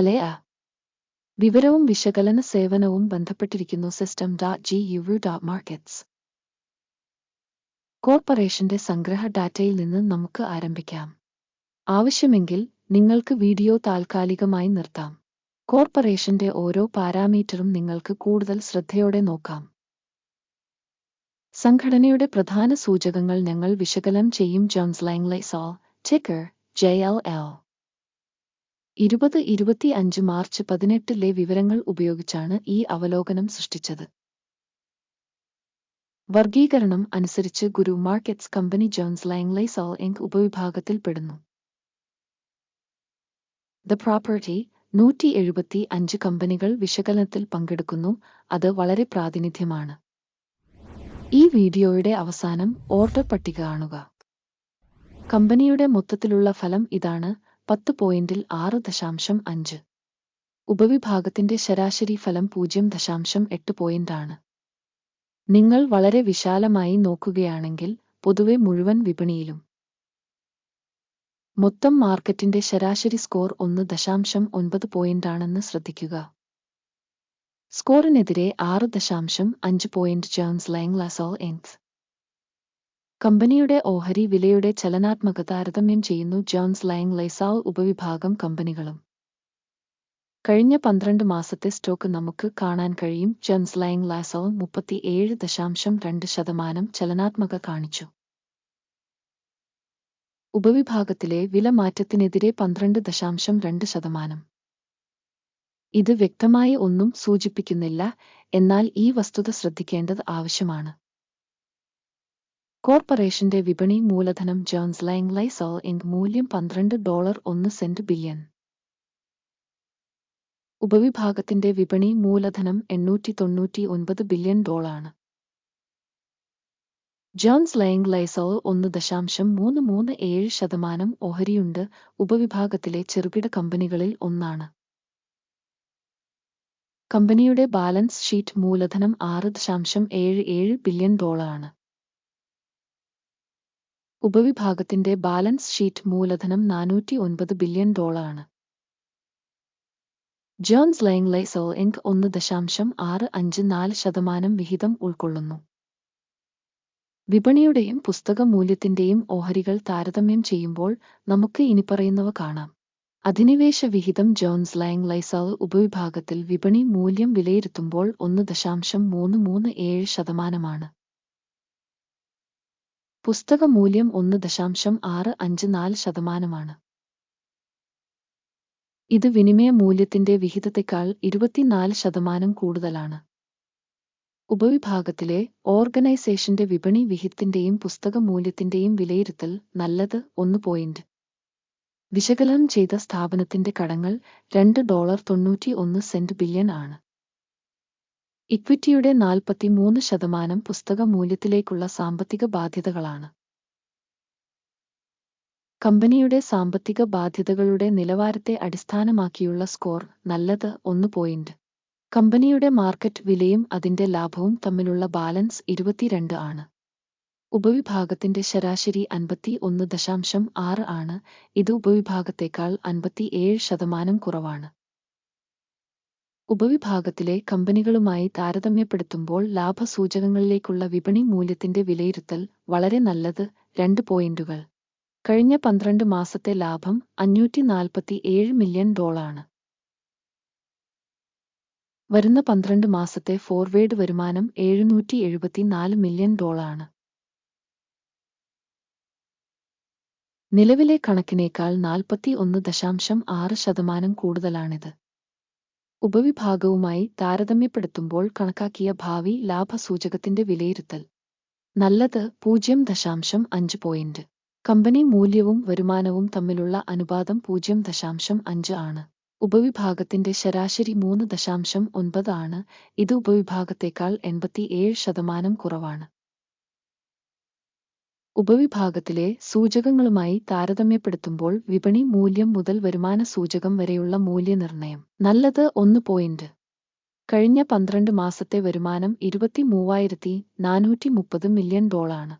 ഹലയ. വിവരവും വിശകലന സേവനവും ബന്ധപ്പെട്ടിരിക്കുന്നു system dot G U dot markets കോർപ്പറേഷന്റെ സംഗ്രഹ ഡാറ്റയിൽ നിന്ന് നമുക്ക് ആരംഭിക്കാം. ആവശ്യമെങ്കിൽ നിങ്ങൾക്ക് വീഡിയോ താൽക്കാലികമായി നിർത്താം. കോർപ്പറേഷന്റെ ഓരോ പാരാമീറ്ററും നിങ്ങൾക്ക് കൂടുതൽ ശ്രദ്ധയോടെ നോക്കാം. സംഘടനയുടെ പ്രധാന സൂചകങ്ങൾ ഞങ്ങൾ വിശകലനം ചെയ്യും ജോൺസ് ലാംഗ്ലൈസോ ടിക്കർ ജെ എൽ എൽ ഇരുപത് ഇരുപത്തി അഞ്ച് മാർച്ച് പതിനെട്ടിലെ വിവരങ്ങൾ ഉപയോഗിച്ചാണ് ഈ അവലോകനം സൃഷ്ടിച്ചത്. വർഗീകരണം അനുസരിച്ച് ഗുരു മാർക്കറ്റ്സ് കമ്പനി ജോൺസ് ലാംഗ്ലൈസോൾ ഇങ്ക് ഉപവിഭാഗത്തിൽ പെടുന്നു. ദ പ്രോപ്പർട്ടി നൂറ്റി എഴുപത്തി അഞ്ച് കമ്പനികൾ വിശകലനത്തിൽ പങ്കെടുക്കുന്നു. അത് വളരെ പ്രാതിനിധ്യമാണ്. ഈ വീഡിയോയുടെ അവസാനം ഓർഡർ പട്ടിക കാണുക. കമ്പനിയുടെ മൊത്തത്തിലുള്ള ഫലം ഇതാണ്. പത്ത് പോയിന്റിൽ ആറ് ദശാംശം അഞ്ച്. ഉപവിഭാഗത്തിന്റെ ശരാശരി ഫലം പൂജ്യം ദശാംശം എട്ട് പോയിന്റാണ്. നിങ്ങൾ വളരെ വിശാലമായി നോക്കുകയാണെങ്കിൽ പൊതുവെ മുഴുവൻ വിപണിയിലും. മൊത്തം മാർക്കറ്റിന്റെ ശരാശരി സ്കോർ ഒന്ന് ദശാംശം ഒൻപത് പോയിന്റാണെന്ന് ശ്രദ്ധിക്കുക. സ്കോറിനെതിരെ ആറ് ദശാംശം അഞ്ച് പോയിന്റ് ജോൺസ് ലാംഗ്ലാസോൾ എൻസ്. കമ്പനിയുടെ ഓഹരി വിലയുടെ ചലനാത്മക താരതമ്യം ചെയ്യുന്നു ജോൺസ് ലൈങ് ലൈസാവ് ഉപവിഭാഗം കമ്പനികളും. കഴിഞ്ഞ പന്ത്രണ്ട് മാസത്തെ സ്റ്റോക്ക് നമുക്ക് കാണാൻ കഴിയും. ജോൺസ് ലൈങ് ലാസോ മുപ്പത്തി ഏഴ് ദശാംശം രണ്ട് ശതമാനം ചലനാത്മക കാണിച്ചു. ഉപവിഭാഗത്തിലെ വില മാറ്റത്തിനെതിരെ പന്ത്രണ്ട് ദശാംശം രണ്ട് ശതമാനം. ഇത് വ്യക്തമായി ഒന്നും സൂചിപ്പിക്കുന്നില്ല. എന്നാൽ ഈ വസ്തുത ശ്രദ്ധിക്കേണ്ടത് ആവശ്യമാണ്. കോർപ്പറേഷന്റെ വിപണി മൂലധനം ജോൺസ് ലാങ് ലൈസോൾ ഇൻക് മൂല്യം പന്ത്രണ്ട് ഡോളർ ഒന്ന് സെന്റ് ബില്യൺ. ഉപവിഭാഗത്തിന്റെ വിപണി മൂലധനം എണ്ണൂറ്റി തൊണ്ണൂറ്റി ഒൻപത് ബില്യൺ ഡോളാണ് ജോൺസ് ലൈങ് ലൈസോൾ ഒന്ന് ദശാംശം മൂന്ന് മൂന്ന് ഏഴ് ശതമാനം ഓഹരിയുണ്ട് ഉപവിഭാഗത്തിലെ ചെറുകിട കമ്പനികളിൽ ഒന്നാണ്. കമ്പനിയുടെ ബാലൻസ് ഷീറ്റ് മൂലധനം ആറ് ദശാംശം ഏഴ് ഏഴ് ബില്യൺ ഡോളറാണ്. ഉപവിഭാഗത്തിന്റെ ബാലൻസ് ഷീറ്റ് മൂലധനം നാനൂറ്റി ഒൻപത് ബില്യൺ ഡോളറാണ്. ജോൺസ് ലൈങ് ലൈസോൾ ഇങ്ക് ഒന്ന് ദശാംശം ആറ് അഞ്ച് നാല് ശതമാനം വിഹിതം ഉൾക്കൊള്ളുന്നു. വിപണിയുടെയും പുസ്തക മൂല്യത്തിന്റെയും ഓഹരികൾ താരതമ്യം ചെയ്യുമ്പോൾ നമുക്ക് ഇനിപ്പറയുന്നവ കാണാം. അധിനിവേശ വിഹിതം ജോൺസ് ലാങ് ലൈസാവ് ഉപവിഭാഗത്തിൽ വിപണി മൂല്യം വിലയിരുത്തുമ്പോൾ ഒന്ന് ദശാംശം മൂന്ന് മൂന്ന് ഏഴ് ശതമാനമാണ്. പുസ്തക മൂല്യം ഒന്ന് ദശാംശം ആറ് അഞ്ച് നാല് ശതമാനമാണ്. ഇത് വിനിമയ മൂല്യത്തിന്റെ വിഹിതത്തെക്കാൾ ഇരുപത്തിനാല് ശതമാനം കൂടുതലാണ്. ഉപവിഭാഗത്തിലെ ഓർഗനൈസേഷന്റെ വിപണി വിഹിതത്തിന്റെയും പുസ്തക മൂല്യത്തിന്റെയും വിലയിരുത്തൽ നല്ലത് ഒന്ന് പോയിന്റ്. വിശകലനം ചെയ്ത സ്ഥാപനത്തിന്റെ കടങ്ങൾ രണ്ട് ഡോളർ തൊണ്ണൂറ്റി ഒന്ന് സെന്റ് ബില്യൺ ആണ്. ഇക്വിറ്റിയുടെ നാൽപ്പത്തിമൂന്ന് ശതമാനം പുസ്തക മൂല്യത്തിലേക്കുള്ള സാമ്പത്തിക ബാധ്യതകളാണ്. കമ്പനിയുടെ സാമ്പത്തിക ബാധ്യതകളുടെ നിലവാരത്തെ അടിസ്ഥാനമാക്കിയുള്ള സ്കോർ നല്ലത് ഒന്ന് പോയിന്റ്. കമ്പനിയുടെ മാർക്കറ്റ് വിലയും അതിന്റെ ലാഭവും തമ്മിലുള്ള ബാലൻസ് ഇരുപത്തിരണ്ട് ആണ്. ഉപവിഭാഗത്തിന്റെ ശരാശരി അൻപത്തി ഒന്ന് ദശാംശം ആറ് ആണ്. ഇത് ഉപവിഭാഗത്തേക്കാൾ അൻപത്തി ഏഴ് ശതമാനം കുറവാണ്. ഉപവിഭാഗത്തിലെ കമ്പനികളുമായി താരതമ്യപ്പെടുത്തുമ്പോൾ ലാഭസൂചകങ്ങളിലേക്കുള്ള വിപണി മൂല്യത്തിന്റെ വിലയിരുത്തൽ വളരെ നല്ലത് രണ്ട് പോയിന്റുകൾ. കഴിഞ്ഞ പന്ത്രണ്ട് മാസത്തെ ലാഭം അഞ്ഞൂറ്റി നാൽപ്പത്തി ഏഴ് മില്യൺ ഡോളാണ് വരുന്ന പന്ത്രണ്ട് മാസത്തെ ഫോർവേഡ് വരുമാനം എഴുന്നൂറ്റി എഴുപത്തിനാല് മില്യൺ ഡോളാണ് നിലവിലെ കണക്കിനേക്കാൾ നാൽപ്പത്തി ഒന്ന് ദശാംശം ആറ് ശതമാനം കൂടുതലാണിത്. ഉപവിഭാഗവുമായി താരതമ്യപ്പെടുത്തുമ്പോൾ കണക്കാക്കിയ ഭാവി ലാഭസൂചകത്തിന്റെ വിലയിരുത്തൽ. നല്ലത് പൂജ്യം ദശാംശം അഞ്ച് പോയിന്റ് കമ്പനി മൂല്യവും വരുമാനവും തമ്മിലുള്ള അനുപാതം പൂജ്യം ദശാംശം അഞ്ച് ആണ്. ഉപവിഭാഗത്തിന്റെ ശരാശരി മൂന്ന് ദശാംശം ഒൻപത് ആണ്. ഇത് ഉപവിഭാഗത്തേക്കാൾ എൺപത്തിയേഴ് ശതമാനം കുറവാണ്. ഉപവിഭാഗത്തിലെ സൂചകങ്ങളുമായി താരതമ്യപ്പെടുത്തുമ്പോൾ വിപണി മൂല്യം മുതൽ വരുമാന സൂചകം വരെയുള്ള മൂല്യനിർണയം. നല്ലത് ഒന്ന് പോയിന്റ്. കഴിഞ്ഞ പന്ത്രണ്ട് മാസത്തെ വരുമാനം ഇരുപത്തി മൂവായിരത്തി നാനൂറ്റി മുപ്പത് മില്യൺ ഡോളാണ്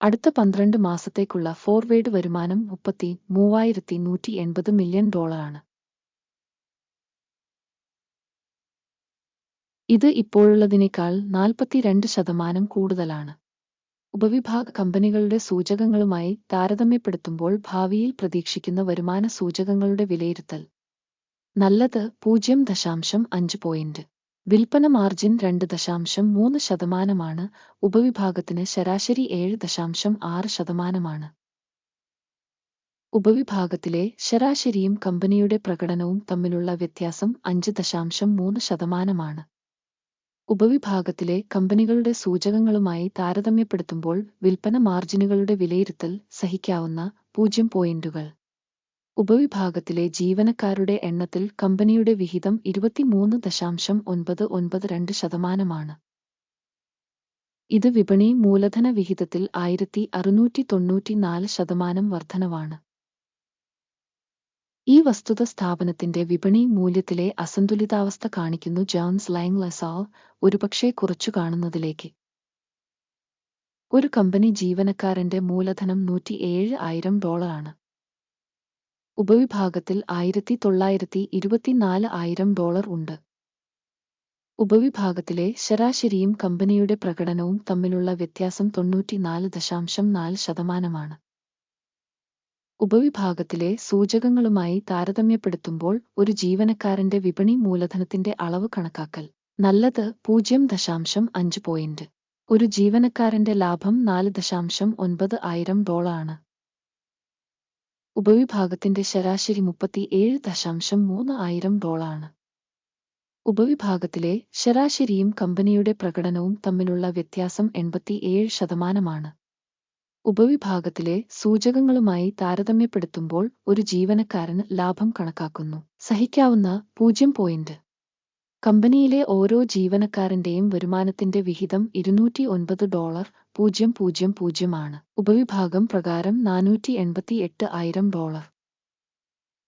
അടുത്ത പന്ത്രണ്ട് മാസത്തേക്കുള്ള ഫോർവേഡ് വരുമാനം മുപ്പത്തി മൂവായിരത്തി നൂറ്റി എൺപത് മില്യൺ ഡോളറാണ്. ഇത് ഇപ്പോഴുള്ളതിനേക്കാൾ നാൽപ്പത്തിരണ്ട് ശതമാനം കൂടുതലാണ്. ഉപവിഭാഗ കമ്പനികളുടെ സൂചകങ്ങളുമായി താരതമ്യപ്പെടുത്തുമ്പോൾ ഭാവിയിൽ പ്രതീക്ഷിക്കുന്ന വരുമാന സൂചകങ്ങളുടെ വിലയിരുത്തൽ. നല്ലത് പൂജ്യം ദശാംശം അഞ്ച് പോയിന്റ് വിൽപ്പന മാർജിൻ രണ്ട് ദശാംശം മൂന്ന് ശതമാനമാണ്. ഉപവിഭാഗത്തിന് ശരാശരി ഏഴ് ദശാംശം ആറ് ശതമാനമാണ്. ഉപവിഭാഗത്തിലെ ശരാശരിയും കമ്പനിയുടെ പ്രകടനവും തമ്മിലുള്ള വ്യത്യാസം അഞ്ച് ദശാംശം മൂന്ന് ശതമാനമാണ്. ഉപവിഭാഗത്തിലെ കമ്പനികളുടെ സൂചകങ്ങളുമായി താരതമ്യപ്പെടുത്തുമ്പോൾ വിൽപ്പന മാർജിനുകളുടെ വിലയിരുത്തൽ സഹിക്കാവുന്ന പൂജ്യം പോയിന്റുകൾ. ഉപവിഭാഗത്തിലെ ജീവനക്കാരുടെ എണ്ണത്തിൽ കമ്പനിയുടെ വിഹിതം ഇരുപത്തിമൂന്ന് ദശാംശം ഒൻപത് ഒൻപത് രണ്ട് ശതമാനമാണ്. ഇത് വിപണി മൂലധന വിഹിതത്തിൽ ആയിരത്തി അറുന്നൂറ്റി തൊണ്ണൂറ്റിനാല് ശതമാനം വർധനവാണ്. ഈ വസ്തുത സ്ഥാപനത്തിന്റെ വിപണി മൂല്യത്തിലെ അസന്തുലിതാവസ്ഥ കാണിക്കുന്നു ജോൺസ് ലൈങ് ലസാൾ ഒരുപക്ഷെ കുറച്ചു കാണുന്നതിലേക്ക്. ഒരു കമ്പനി ജീവനക്കാരന്റെ മൂലധനം നൂറ്റിയേഴ് ആയിരം ഡോളറാണ്. ഉപവിഭാഗത്തിൽ ആയിരത്തി തൊള്ളായിരത്തി ഇരുപത്തിനാല് ആയിരം ഡോളർ ഉണ്ട്. ഉപവിഭാഗത്തിലെ ശരാശരിയും കമ്പനിയുടെ പ്രകടനവും തമ്മിലുള്ള വ്യത്യാസം തൊണ്ണൂറ്റിനാല് ദശാംശം നാല് ശതമാനമാണ്. ഉപവിഭാഗത്തിലെ സൂചകങ്ങളുമായി താരതമ്യപ്പെടുത്തുമ്പോൾ ഒരു ജീവനക്കാരന്റെ വിപണി മൂലധനത്തിന്റെ അളവ് കണക്കാക്കൽ. നല്ലത് പൂജ്യം ദശാംശം അഞ്ച് പോയിന്റ്. ഒരു ജീവനക്കാരന്റെ ലാഭം നാല് ദശാംശം ഒൻപത് ആയിരം ഡോളറാണ്. ഉപവിഭാഗത്തിന്റെ ശരാശരി മുപ്പത്തിയേഴ് ദശാംശം മൂന്ന് ആയിരം ഡോളാണ് ഉപവിഭാഗത്തിലെ ശരാശരിയും കമ്പനിയുടെ പ്രകടനവും തമ്മിലുള്ള വ്യത്യാസം എൺപത്തിയേഴ് ശതമാനമാണ്. ഉപവിഭാഗത്തിലെ സൂചകങ്ങളുമായി താരതമ്യപ്പെടുത്തുമ്പോൾ ഒരു ജീവനക്കാരൻ ലാഭം കണക്കാക്കുന്നു. സഹിക്കാവുന്ന പൂജ്യം പോയിന്റ്. കമ്പനിയിലെ ഓരോ ജീവനക്കാരന്റെയും വരുമാനത്തിന്റെ വിഹിതം ഇരുന്നൂറ്റി ഒൻപത് ഡോളർ പൂജ്യം പൂജ്യം പൂജ്യമാണ് ഉപവിഭാഗം പ്രകാരം നാനൂറ്റി എൺപത്തി എട്ട് ആയിരം ഡോളർ.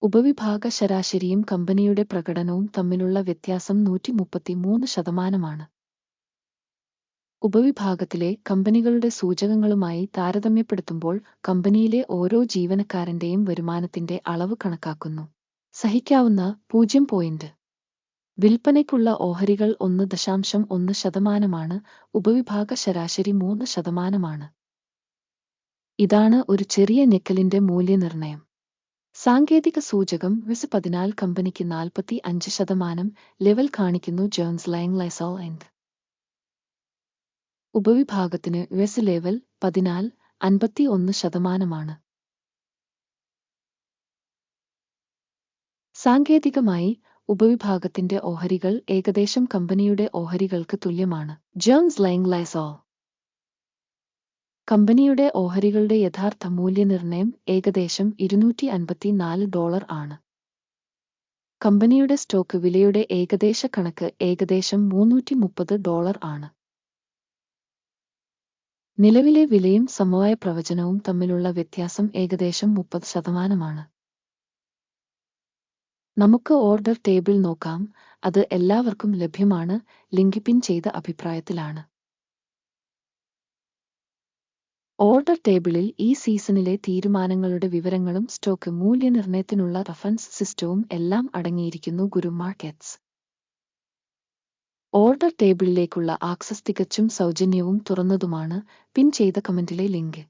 ഉപവിഭാഗ ശരാശരിയും കമ്പനിയുടെ പ്രകടനവും തമ്മിലുള്ള വ്യത്യാസം നൂറ്റി മുപ്പത്തിമൂന്ന് ശതമാനമാണ്. ഉപവിഭാഗത്തിലെ കമ്പനികളുടെ സൂചകങ്ങളുമായി താരതമ്യപ്പെടുത്തുമ്പോൾ കമ്പനിയിലെ ഓരോ ജീവനക്കാരന്റെയും വരുമാനത്തിന്റെ അളവ് കണക്കാക്കുന്നു. സഹിക്കാവുന്ന പൂജ്യം പോയിന്റ്. വിൽപ്പനയ്ക്കുള്ള ഓഹരികൾ ഒന്ന് ദശാംശം ഒന്ന് ശതമാനമാണ് ഉപവിഭാഗ ശരാശരി മൂന്ന് ശതമാനമാണ്. ഇതാണ് ഒരു ചെറിയ ഞെക്കലിന്റെ മൂല്യനിർണയം സാങ്കേതിക സൂചകം വിസ് പതിനാല് കമ്പനിക്ക് നാൽപ്പത്തി അഞ്ച് ശതമാനം ലെവൽ കാണിക്കുന്നു ജോൺസ് ലൈൻ ലൈസോൾ എൻഡ്. ഉപവിഭാഗത്തിന് വെസ് ലെവൽ പതിനാൽ അൻപത്തി ഒന്ന് ശതമാനമാണ്. സാങ്കേതികമായി ഉപവിഭാഗത്തിന്റെ ഓഹരികൾ ഏകദേശം കമ്പനിയുടെ ഓഹരികൾക്ക് തുല്യമാണ്. ജോൺസ് ലൈങ് ലൈസോ. കമ്പനിയുടെ ഓഹരികളുടെ യഥാർത്ഥ മൂല്യനിർണയം ഏകദേശം ഇരുന്നൂറ്റി അൻപത്തിനാല് ഡോളർ ആണ്. കമ്പനിയുടെ സ്റ്റോക്ക് വിലയുടെ ഏകദേശ കണക്ക് ഏകദേശം മൂന്നൂറ്റി മുപ്പത് ഡോളർ ആണ്. നിലവിലെ വിലയും സമവായ പ്രവചനവും തമ്മിലുള്ള വ്യത്യാസം ഏകദേശം മുപ്പത് ശതമാനമാണ്. നമുക്ക് ഓർഡർ ടേബിൾ നോക്കാം. അത് എല്ലാവർക്കും ലഭ്യമാണ് ലിങ്ക് പിൻ ചെയ്ത അഭിപ്രായത്തിലാണ്. ഓർഡർ ടേബിളിൽ ഈ സീസണിലെ തീരുമാനങ്ങളുടെ വിവരങ്ങളും സ്റ്റോക്ക് മൂല്യനിർണയത്തിനുള്ള റഫറൻസ് സിസ്റ്റവും എല്ലാം അടങ്ങിയിരിക്കുന്നു ഗുരു മാർക്കറ്റ്സ് ഓർഡർ ടേബിളിലേക്കുള്ള ആക്സസ് തികച്ചും സൗജന്യവും തുറന്നതുമാണ് പിൻ ചെയ്ത കമന്റിലെ ലിങ്ക്.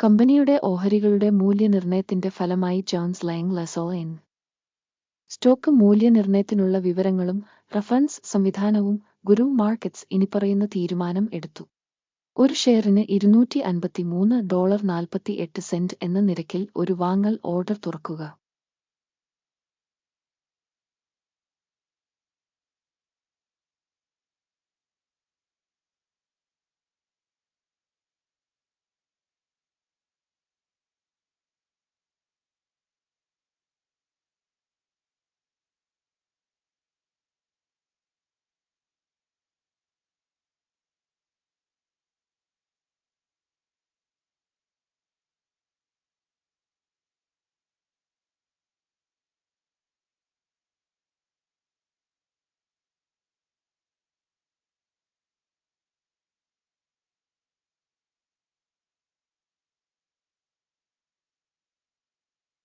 കമ്പനിയുടെ ഓഹരികളുടെ മൂല്യനിർണയത്തിന്റെ ഫലമായി ജോൺസ് ലൈങ് ലസോ എൻ. സ്റ്റോക്ക് മൂല്യനിർണയത്തിനുള്ള വിവരങ്ങളും റഫറൻസ് സംവിധാനവും ഗുരു മാർക്കറ്റ്സ് ഇനിപ്പറയുന്ന തീരുമാനം എടുത്തു. ഒരു ഷെയറിന് ഇരുന്നൂറ്റി അൻപത്തിമൂന്ന് ഡോളർ നാൽപ്പത്തി എട്ട് സെന്റ് എന്ന നിരക്കിൽ ഒരു വാങ്ങൽ ഓർഡർ തുറക്കുക.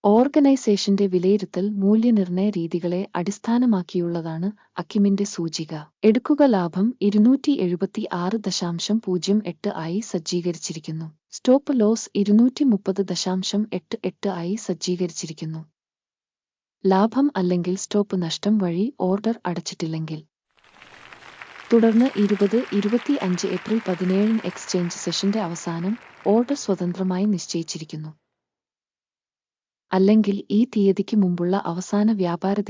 ഓർഗനൈസേഷന്റെ വിലയിരുത്തൽ മൂല്യനിർണയ രീതികളെ അടിസ്ഥാനമാക്കിയുള്ളതാണ് അക്കിമിന്റെ സൂചിക. എടുക്കുക ലാഭം ഇരുന്നൂറ്റി എഴുപത്തി ആറ് ദശാംശം പൂജ്യം എട്ട് ആയി സജ്ജീകരിച്ചിരിക്കുന്നു. സ്റ്റോപ്പ് ലോസ് ഇരുന്നൂറ്റി മുപ്പത് ദശാംശം എട്ട് എട്ട് ആയി സജ്ജീകരിച്ചിരിക്കുന്നു. ലാഭം അല്ലെങ്കിൽ സ്റ്റോപ്പ് നഷ്ടം വഴി ഓർഡർ അടച്ചിട്ടില്ലെങ്കിൽ. തുടർന്ന് ഇരുപത് ഇരുപത്തി അഞ്ച് ഏപ്രിൽ പതിനേഴിന് എക്സ്ചേഞ്ച് സെഷന്റെ അവസാനം ഓർഡർ സ്വതന്ത്രമായി നിശ്ചയിച്ചിരിക്കുന്നു. അല്ലെങ്കിൽ ഈ തീയതിക്ക് മുമ്പുള്ള അവസാന വ്യാപാര